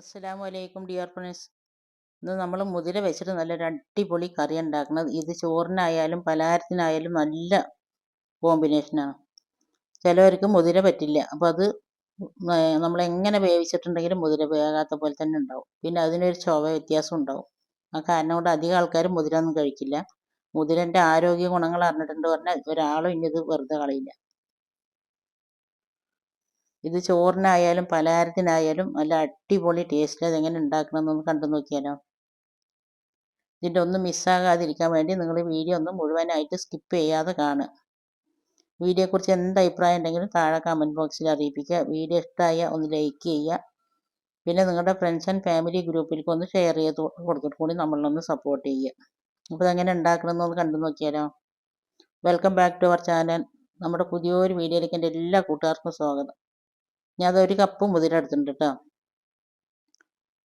അസ്സലാമു അലൈക്കും dear friends. ഇന്ന് നമ്മൾ മുതിര വെച്ചിട്ട് നല്ലൊരു അടിപൊളി കറി ഉണ്ടാക്കുന്നത് ഇത് ചോറിനായാലും പലഹാരത്തിനായാലും നല്ല കോമ്പിനേഷനാണ് ചിലവർക്ക് മുതിര പറ്റില്ല. അപ്പോൾ അത് നമ്മൾ എങ്ങനെ വേവിച്ചിട്ടുണ്ടെങ്കിലും മുതിര വേകാത്ത പോലെ തന്നെ ഉണ്ടാവും. പിന്നെ അതിനൊരു ചുവ വ്യത്യാസം ഉണ്ടാവും. ആ കാരണം കൊണ്ട് അധികം ആൾക്കാരും മുതിര ഒന്നും കഴിക്കില്ല. മുതിരന്റെ ആരോഗ്യ ഗുണങ്ങൾ അറിഞ്ഞിട്ടുണ്ട് പറഞ്ഞാൽ ഒരാളും ഇനി ഇത് വെറുതെ കളയില്ല. ഇത് ചോറിനായാലും പലഹാരത്തിനായാലും നല്ല അടിപൊളി ടേസ്റ്റ് അതെങ്ങനെ ഉണ്ടാക്കണമെന്നൊന്ന് കണ്ടു നോക്കിയാലോ. ഇതിന്റെ ഒന്നും മിസ്സാകാതിരിക്കാൻ വേണ്ടി നിങ്ങൾ വീഡിയോ ഒന്നും മുഴുവനായിട്ട് സ്കിപ്പ് ചെയ്യാതെ കാണുക. വീഡിയോയെക്കുറിച്ച് എന്ത് അഭിപ്രായം ഉണ്ടെങ്കിലും താഴെ കമന്റ് ബോക്സിൽ അറിയിപ്പിക്കുക. വീഡിയോ ഇഷ്ടമായ ഒന്ന് ലൈക്ക് ചെയ്യുക. പിന്നെ നിങ്ങളുടെ ഫ്രണ്ട്സ് ആൻഡ് ഫാമിലി ഗ്രൂപ്പിലേക്ക് ഒന്ന് ഷെയർ ചെയ്ത് കൊടുത്തിട്ട് കൂടി നമ്മളൊന്ന് സപ്പോർട്ട് ചെയ്യുക. അപ്പോൾ ഇതെങ്ങനെ ഉണ്ടാക്കണമെന്നൊന്ന് കണ്ടു നോക്കിയാലോ. Welcome back to our channel നമ്മുടെ പുതിയൊരു വീഡിയോയിലേക്ക് എന്റെ എല്ലാ കൂട്ടുകാർക്കും സ്വാഗതം. ഞാൻ അതൊരു കപ്പ് മുതിര എടുത്തിട്ടുണ്ട് കേട്ടോ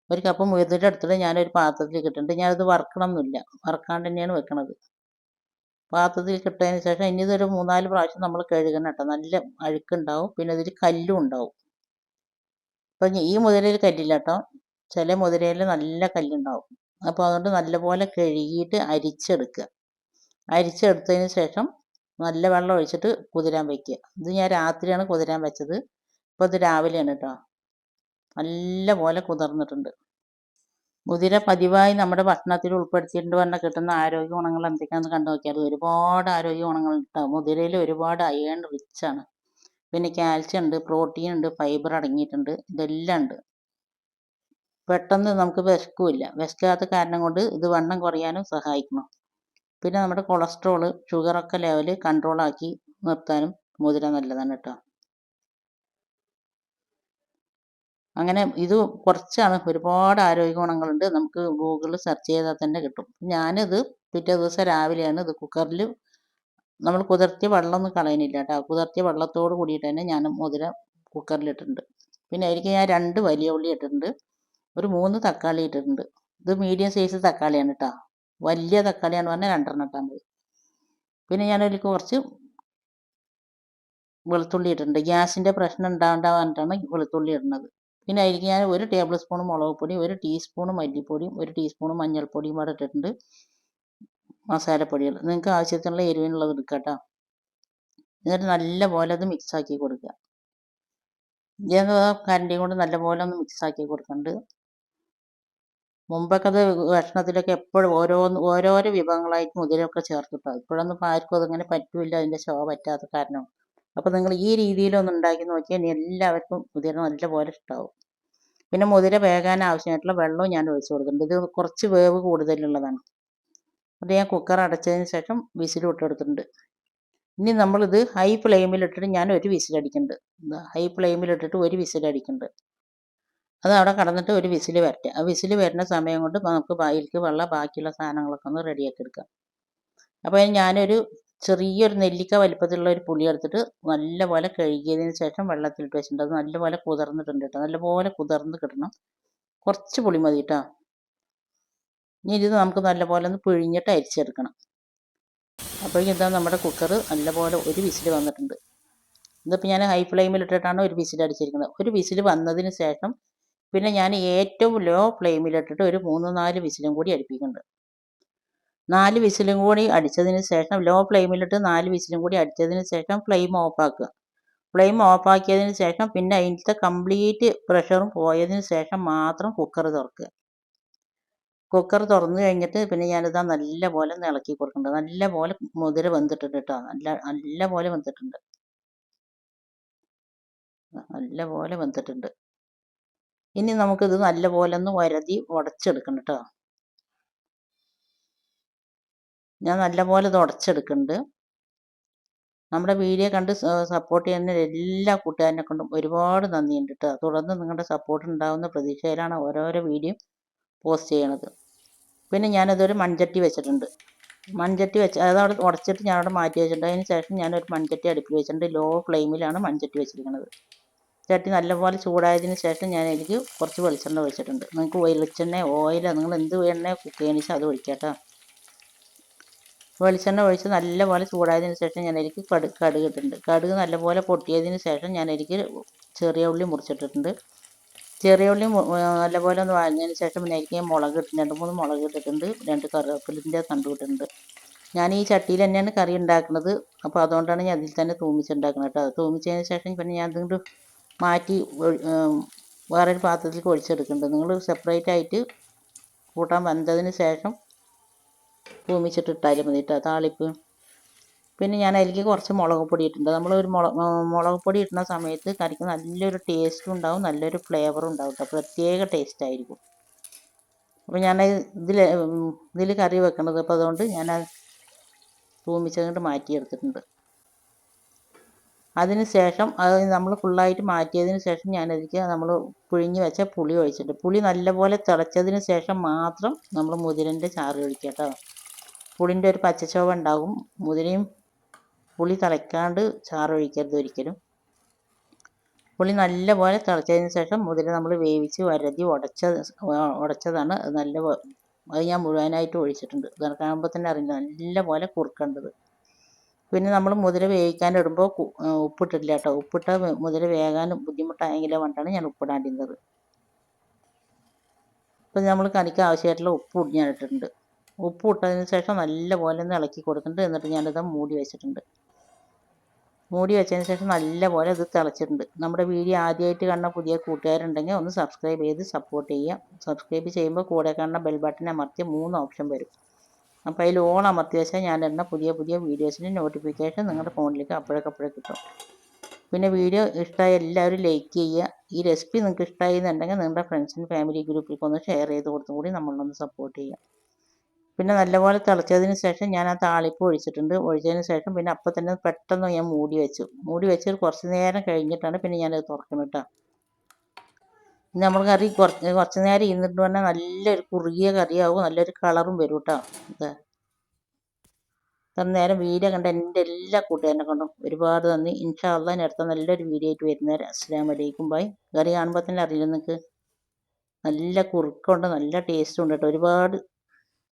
ഒരു കപ്പ് മുതിര എടുത്തിട്ട് ഞാനൊരു പാത്രത്തിൽ കിട്ടുന്നുണ്ട് ഞാനത് വറക്കണമെന്നില്ല വറക്കാണ്ട് തന്നെയാണ് വെക്കണത്. പാത്രത്തിൽ കിട്ടതിന് ശേഷം ഇനി ഇതൊരു മൂന്നാൽ പ്രാവശ്യം നമ്മൾ കഴുകണം കേട്ടോ നല്ല അഴുക്കുണ്ടാവും. പിന്നെ ഇതിൽ കല്ലും ഉണ്ടാവും. അപ്പം ഈ മുതിരയിൽ കല്ലില്ല കേട്ടോ ചില മുതിരയിൽ നല്ല കല്ലുണ്ടാവും. അപ്പോൾ അതുകൊണ്ട് നല്ലപോലെ കഴുകിയിട്ട് അരിച്ചെടുക്കുക. അരിച്ചെടുത്തതിന് ശേഷം നല്ല വെള്ളം ഒഴിച്ചിട്ട് കുതിരാൻ വയ്ക്കുക ഇത് ഞാൻ രാത്രിയാണ് കുതിരാൻ വെച്ചത്. ഇപ്പോൾ ഇത് രാവിലെയാണ് കേട്ടോ നല്ല പോലെ കുതിർന്നിട്ടുണ്ട്. മുതിര പതിവായി നമ്മുടെ ഭക്ഷണത്തിൽ ഉൾപ്പെടുത്തിയിട്ടുണ്ട് പറഞ്ഞാൽ കിട്ടുന്ന ആരോഗ്യ ഗുണങ്ങൾ എന്തൊക്കെയാണെന്ന് കണ്ടു നോക്കിയാൽ ഒരുപാട് ആരോഗ്യ ഗുണങ്ങൾ ഉണ്ടാവും. മുതിരയിൽ ഒരുപാട് അയേൺ റിച്ച് ആണ്. പിന്നെ കാൽസ്യം ഉണ്ട് പ്രോട്ടീൻ ഉണ്ട് ഫൈബർ അടങ്ങിയിട്ടുണ്ട്. ഇതെല്ലാം ഉണ്ട്. പെട്ടെന്ന് നമുക്ക് വിശക്കുമില്ല വിശക്കാത്ത കാരണം കൊണ്ട് ഇത് വണ്ണം കുറയാനും സഹായിക്കണം പിന്നെ നമ്മുടെ കൊളസ്ട്രോൾ ഷുഗറൊക്കെ ലെവൽ കൺട്രോളാക്കി നിർത്താനും മുതിര നല്ലതാണ് കേട്ടോ. അങ്ങനെ ഇത് കുറച്ചാണ്. ഒരുപാട് ആരോഗ്യ ഗുണങ്ങളുണ്ട്. നമുക്ക് ഗൂഗിളിൽ സെർച്ച് ചെയ്താൽ തന്നെ കിട്ടും. ഞാനിത് പിറ്റേ ദിവസം രാവിലെയാണ് ഇത് കുക്കറിൽ നമ്മൾ കുതിർത്തിയ വെള്ളമൊന്നും കളയുന്നില്ല കേട്ടോ. കുതിർത്തിയ വെള്ളത്തോട് കൂടിയിട്ട് തന്നെ ഞാൻ മുതിര കുക്കറിലിട്ടിട്ടുണ്ട് പിന്നെ അതിലേക്ക് ഞാൻ രണ്ട് വലിയ ഉള്ളി ഇട്ടിട്ടുണ്ട്. ഒരു മൂന്ന് തക്കാളി ഇട്ടിട്ടുണ്ട്. ഇത് മീഡിയം സൈസ് തക്കാളിയാണ് കേട്ടോ. വലിയ തക്കാളിയാണ് പറഞ്ഞാൽ രണ്ടെണ്ണം ഇട്ടാൽ മതി. പിന്നെ ഞാൻ അതിലേക്ക് കുറച്ച് വെളുത്തുള്ളി ഇട്ടിട്ടുണ്ട്. ഗ്യാസിന്റെ പ്രശ്നം ഉണ്ടാകേണ്ട പറഞ്ഞിട്ടാണ് വെളുത്തുള്ളി ഇടുന്നത്. പിന്നെ അതിലേക്ക് ഞാൻ ഒരു ടേബിൾ സ്പൂൺ മുളക് പൊടി ഒരു ടീസ്പൂൺ മല്ലിപ്പൊടിയും ഒരു ടീസ്പൂൺ മഞ്ഞൾപ്പൊടിയും കൂടെ ഇട്ടിട്ടുണ്ട്. മസാലപ്പൊടികൾ. നിങ്ങൾക്ക് ആവശ്യത്തിനുള്ള എരിവിനുള്ളത് എടുക്കുക എന്നിട്ട് നല്ല പോലെ അത് മിക്സാക്കി കൊടുക്കുക. ഞാൻ കരണ്ടിയും കൊണ്ട് നല്ല പോലെ ഒന്ന് മിക്സാക്കി കൊടുക്കുന്നുണ്ട്. മുമ്പൊക്കെ അത് ഭക്ഷണത്തിലൊക്കെ എപ്പോഴും ഓരോ ഓരോരോ വിഭവങ്ങളായിട്ട് മുതിരൊക്കെ ചേർത്തിട്ടോ. ഇപ്പോഴൊന്നും ആർക്കും അതങ്ങനെ പറ്റില്ല. അതിന്റെ ശോ പറ്റാത്ത കാരണം. അപ്പോൾ നിങ്ങൾ ഈ രീതിയിലൊന്ന് ഉണ്ടാക്കി നോക്കിയാൽ എല്ലാവർക്കും മുതിര നല്ലപോലെ ഇഷ്ടമാവും പിന്നെ മുതിര വേകാൻ ആവശ്യമായിട്ടുള്ള വെള്ളവും ഞാൻ ഒഴിച്ചു കൊടുക്കുന്നുണ്ട് ഇത് കുറച്ച് വേവ് കൂടുതലുള്ളതാണ്. അത് ഞാൻ കുക്കർ അടച്ചതിന് ശേഷം വിസിൽ ഇനി നമ്മളിത് ഹൈ ഫ്ലെയിമിലിട്ടിട്ട് ഞാൻ ഒരു വിസിലടിക്കുന്നുണ്ട് ഹൈ ഫ്ലെയിമിലിട്ടിട്ട് ഒരു വിസിലടിക്കുന്നുണ്ട് അത് അവിടെ കടന്നിട്ട് ഒരു വിസിൽ വരട്ടെ. ആ വിസിൽ വരുന്ന സമയം കൊണ്ട് നമുക്ക് ബായിലേക്ക് വെള്ളം ബാക്കിയുള്ള സാധനങ്ങളൊക്കെ ഒന്ന് റെഡിയാക്കി എടുക്കാം. അപ്പോൾ ഞാനൊരു ചെറിയൊരു നെല്ലിക്ക വലിപ്പത്തിലുള്ള ഒരു പുളി എടുത്തിട്ട് നല്ലപോലെ കഴുകിയതിന് ശേഷം വെള്ളത്തിലിട്ട് വെച്ചിട്ടുണ്ട്. അത് നല്ലപോലെ കുതിർന്നിട്ടുണ്ട് കേട്ടോ. നല്ലപോലെ കുതിർന്ന് കിട്ടണം. കുറച്ച് പുളി മതി കേട്ടോ. ഇനി ഇത് നമുക്ക് നല്ലപോലെ ഒന്ന് പിഴിഞ്ഞിട്ട് അരിച്ചെടുക്കണം. അപ്പോഴേക്കും എന്താ നമ്മുടെ കുക്കർ നല്ലപോലെ ഒരു വിസിൽ വന്നിട്ടുണ്ട്. ഇതിപ്പോൾ ഞാൻ ഹൈ ഫ്ലെയിമിൽ ഇട്ടിട്ടാണ് ഒരു വിസിൽ അടിച്ചിരിക്കുന്നത്. ഒരു വിസിൽ വന്നതിന് ശേഷം പിന്നെ ഞാൻ ഏറ്റവും ലോ ഫ്ലെയിമിലിട്ടിട്ട് ഒരു മൂന്ന് നാല് വിസിലും കൂടി അടുപ്പിക്കുന്നുണ്ട്. നാല് വിസിലും കൂടി അടിച്ചതിന് ശേഷം ലോ ഫ്ലെയിമിലിട്ട് നാല് വിസിലും കൂടി അടിച്ചതിന് ശേഷം ഫ്ലെയിം ഓഫാക്കുക ഫ്ലെയിം ഓഫാക്കിയതിന് ശേഷം പിന്നെ അതിന്റെ കംപ്ലീറ്റ് പ്രഷറും പോയതിന് ശേഷം മാത്രം കുക്കർ തുറക്കുക. കുക്കർ തുറന്നു കഴിഞ്ഞിട്ട് പിന്നെ ഞാനിതാ നല്ല പോലെ ഇളക്കി കൊടുക്കുന്നുണ്ട്. നല്ല പോലെ മുതിര വെന്തിട്ടുണ്ട് കേട്ടോ. നല്ല നല്ല പോലെ വെന്തിട്ടുണ്ട്. നല്ല പോലെ വെന്തിട്ടുണ്ട്. ഇനി നമുക്കിത് നല്ല പോലെ ഒന്ന് വരതി ഉടച്ചെടുക്കണം കേട്ടോ. ഞാൻ നല്ലപോലെ ഇത് ഉടച്ചെടുക്കുന്നുണ്ട് നമ്മുടെ വീഡിയോ കണ്ട് സപ്പോർട്ട് ചെയ്യുന്ന എല്ലാ കൂട്ടുകാരനെ കൊണ്ടും ഒരുപാട് നന്ദിയുണ്ട് കേട്ടോ തുടർന്ന് നിങ്ങളുടെ സപ്പോർട്ട് ഉണ്ടാകുന്ന പ്രതീക്ഷയിലാണ് ഓരോരോ വീഡിയോ പോസ്റ്റ് ചെയ്യണത്. പിന്നെ ഞാനതൊരു മൺചട്ടി വെച്ചിട്ടുണ്ട്. മൺചട്ടി വെച്ച് അതവിടെ ഉടച്ചിട്ട് ഞാൻ അവിടെ മാറ്റി വെച്ചിട്ടുണ്ട്. അതിന് ശേഷം ഞാനൊരു മൺചട്ടി അടുപ്പിൽ വെച്ചിട്ടുണ്ട്. ലോ ഫ്ലെയിമിലാണ് മൺചട്ടി വെച്ചിരിക്കുന്നത് ചട്ടി നല്ലപോലെ ചൂടായതിന് ശേഷം ഞാൻ എനിക്ക് കുറച്ച് വെളിച്ചെണ്ണ ഒഴിച്ചിട്ടുണ്ട്. നിങ്ങൾക്ക് വെളിച്ചെണ്ണ ഓയിലോ നിങ്ങൾ എന്ത് വേണേ കുക്ക് ചെയ്യുന്ന അത് ഒഴിക്കാം കേട്ടോ വെളിച്ചെണ്ണ ഒഴിച്ച് നല്ലപോലെ ചൂടായതിന് ശേഷം ഞാൻ എനിക്ക് കടു കടുക് ഇട്ടിട്ടുണ്ട്. കടുക് നല്ലപോലെ പൊട്ടിയതിന് ശേഷം ഞാൻ എനിക്ക് ചെറിയ ഉള്ളി മുറിച്ചിട്ടിട്ടുണ്ട്. ചെറിയ ഉള്ളി നല്ലപോലെ ഒന്ന് വഴഞ്ഞതിന് ശേഷം പിന്നെ എനിക്ക് മുളക് ഇട്ടിട്ടുണ്ട്. രണ്ട് മൂന്ന് മുളക് ഇട്ടിട്ടുണ്ട്. രണ്ട് കറിവേപ്പിലിന്റെ തണ്ട് ഇട്ടിട്ടുണ്ട്. ഞാൻ ഈ ചട്ടിയിൽ തന്നെയാണ് കറി ഉണ്ടാക്കുന്നത്. അപ്പോൾ അതുകൊണ്ടാണ് ഞാൻ അതിൽ തന്നെ തൂമിച്ചുണ്ടാക്കുന്നത് കേട്ടോ. തൂമിച്ചതിന് ശേഷം പിന്നെ ഞാൻ അതുകൊണ്ട് മാറ്റി വേറൊരു പാത്രത്തിലേക്ക് ഒഴിച്ചെടുക്കുന്നുണ്ട്. നിങ്ങൾ സെപ്പറേറ്റ് ആയിട്ട് കൂട്ടാൻ വന്നതിന് ശേഷം തൂമിച്ചിട്ട് ഇട്ടാലും മതി കേട്ടോ താളിപ്പ്. പിന്നെ ഞാൻ അതിലേക്ക് കുറച്ച് മുളക് പൊടി ഇട്ടിട്ടുണ്ട്. നമ്മൾ ഒരു മുളക് മുളക് പൊടി ഇടുന്ന സമയത്ത് കറിക്ക് നല്ലൊരു ടേസ്റ്റും ഉണ്ടാവും നല്ലൊരു ഫ്ലേവറും ഉണ്ടാവും കേട്ടോ പ്രത്യേക ടേസ്റ്റ് ആയിരിക്കും. അപ്പോൾ ഞാൻ ഇതിൽ ഇതിൽ കറി വെക്കണത്. അപ്പോൾ അതുകൊണ്ട് ഞാൻ തൂമിച്ചങ്ങോട്ട് മാറ്റിയെടുത്തിട്ടുണ്ട്. അതിന് ശേഷം അത് നമ്മൾ ഫുള്ളായിട്ട് മാറ്റിയതിന് ശേഷം ഞാനതിലേക്ക് നമ്മൾ പിഴിഞ്ഞ് വെച്ച പുളി ഒഴിച്ചിട്ട്. പുളി നല്ലപോലെ തിളച്ചതിന് ശേഷം മാത്രം നമ്മൾ മുതിരന്റെ ചാറ് ഒഴിക്കുക കേട്ടോ. പുളിന്റെ ഒരു പച്ചച്ചോവ ഉണ്ടാകും. മുതിരയും പുളി തിളയ്ക്കാണ്ട് ചാറ് ഒഴിക്കരുത് ഒരിക്കലും. പുളി നല്ലപോലെ തിളച്ചതിന് ശേഷം മുതിര നമ്മൾ വേവിച്ച് വരതി ഉടച്ച ഉടച്ചതാണ്. നല്ല അത് ഞാൻ മുഴുവനായിട്ട് ഒഴിച്ചിട്ടുണ്ട്. കാണുമ്പോൾ തന്നെ അറിയില്ല. നല്ലപോലെ കുറുക്കേണ്ടത്. പിന്നെ നമ്മൾ മുതിര വേവിക്കാൻ ഇടുമ്പോൾ ഉപ്പിട്ടില്ല കേട്ടോ ഉപ്പിട്ട മുതിര വേകാൻ ബുദ്ധിമുട്ടായെങ്കിലോ വേണ്ടിയാണ് ഞാൻ ഉപ്പിടാണ്ടിരുന്നത്. ഇപ്പം നമ്മൾ കനിക്ക് ആവശ്യമായിട്ടുള്ള ഉപ്പ് ഞാൻ ഇട്ടിട്ടുണ്ട്. ഉപ്പ് ഇട്ടതിന് ശേഷം നല്ലപോലെ ഒന്ന് ഇളക്കി കൊടുത്തിട്ടുണ്ട്. എന്നിട്ട് ഞാനിത് മൂടി വെച്ചിട്ടുണ്ട്. മൂടി വെച്ചതിന് ശേഷം നല്ലപോലെ ഇത് തിളച്ചിട്ടുണ്ട്. നമ്മുടെ വീഡിയോ ആദ്യമായിട്ട് കാണുന്ന പുതിയ കൂട്ടുകാരുണ്ടെങ്കിൽ ഒന്ന് സബ്സ്ക്രൈബ് ചെയ്ത് സപ്പോർട്ട് ചെയ്യുക. സബ്സ്ക്രൈബ് ചെയ്യുമ്പോൾ കൂടെ കാണുന്ന ബെൽ ബട്ടൺ അമർത്തി മൂന്ന് ഓപ്ഷൻ വരും. അപ്പോൾ അതിൽ ഓണം അത്യാവശ്യം ഞാൻ ഇടുന്ന പുതിയ പുതിയ വീഡിയോസിന്റെ നോട്ടിഫിക്കേഷൻ നിങ്ങളുടെ ഫോണിലേക്ക് അപ്പോഴേക്കപ്പോഴേ കിട്ടും. പിന്നെ വീഡിയോ ഇഷ്ടമായ എല്ലാവരും ലൈക്ക് ചെയ്യുക. ഈ റെസിപ്പി നിങ്ങൾക്ക് ഇഷ്ടമായി എന്നുണ്ടെങ്കിൽ നിങ്ങളുടെ ഫ്രണ്ട്സിനും ഫാമിലി ഗ്രൂപ്പിലേക്ക് ഒന്ന് ഷെയർ ചെയ്ത് കൊടുത്തും കൂടി നമ്മളൊന്ന് സപ്പോർട്ട് ചെയ്യുക പിന്നെ നല്ലപോലെ തിളച്ചതിന് ശേഷം ഞാൻ ആ താളിപ്പ് ഒഴിച്ചിട്ടുണ്ട്. ഒഴിച്ചതിന് ശേഷം പിന്നെ അപ്പം തന്നെ പെട്ടെന്ന് ഞാൻ മൂടി വെച്ചു. മൂടി വെച്ച് കുറച്ച് നേരം കഴിഞ്ഞിട്ടാണ് പിന്നെ ഞാനത് തുറക്കുന്നത് കേട്ടോ. നമ്മൾ കറി കുറച്ച് കുറച്ച് നേരം ഇരുന്നിട്ട് പറഞ്ഞാൽ നല്ലൊരു കുറുകിയ കറിയാവും നല്ലൊരു കളറും വരും കേട്ടോ ഇത് നേരം വീഡിയോ കണ്ട എന്റെ എല്ലാ കൂട്ടുകാരനെ കൊണ്ടും ഒരുപാട് നന്ദി. ഇൻഷാ അള്ളാഹ് അടുത്ത നല്ലൊരു വീഡിയോ ആയിട്ട് വരുന്നേരം അസ്സാം വലൈക്കും ബൈ. കറി കാണുമ്പോൾ തന്നെ അറിയില്ല നിങ്ങൾക്ക് നല്ല കുറുക്കുണ്ട് നല്ല ടേസ്റ്റും ഉണ്ട് കേട്ടോ ഒരുപാട്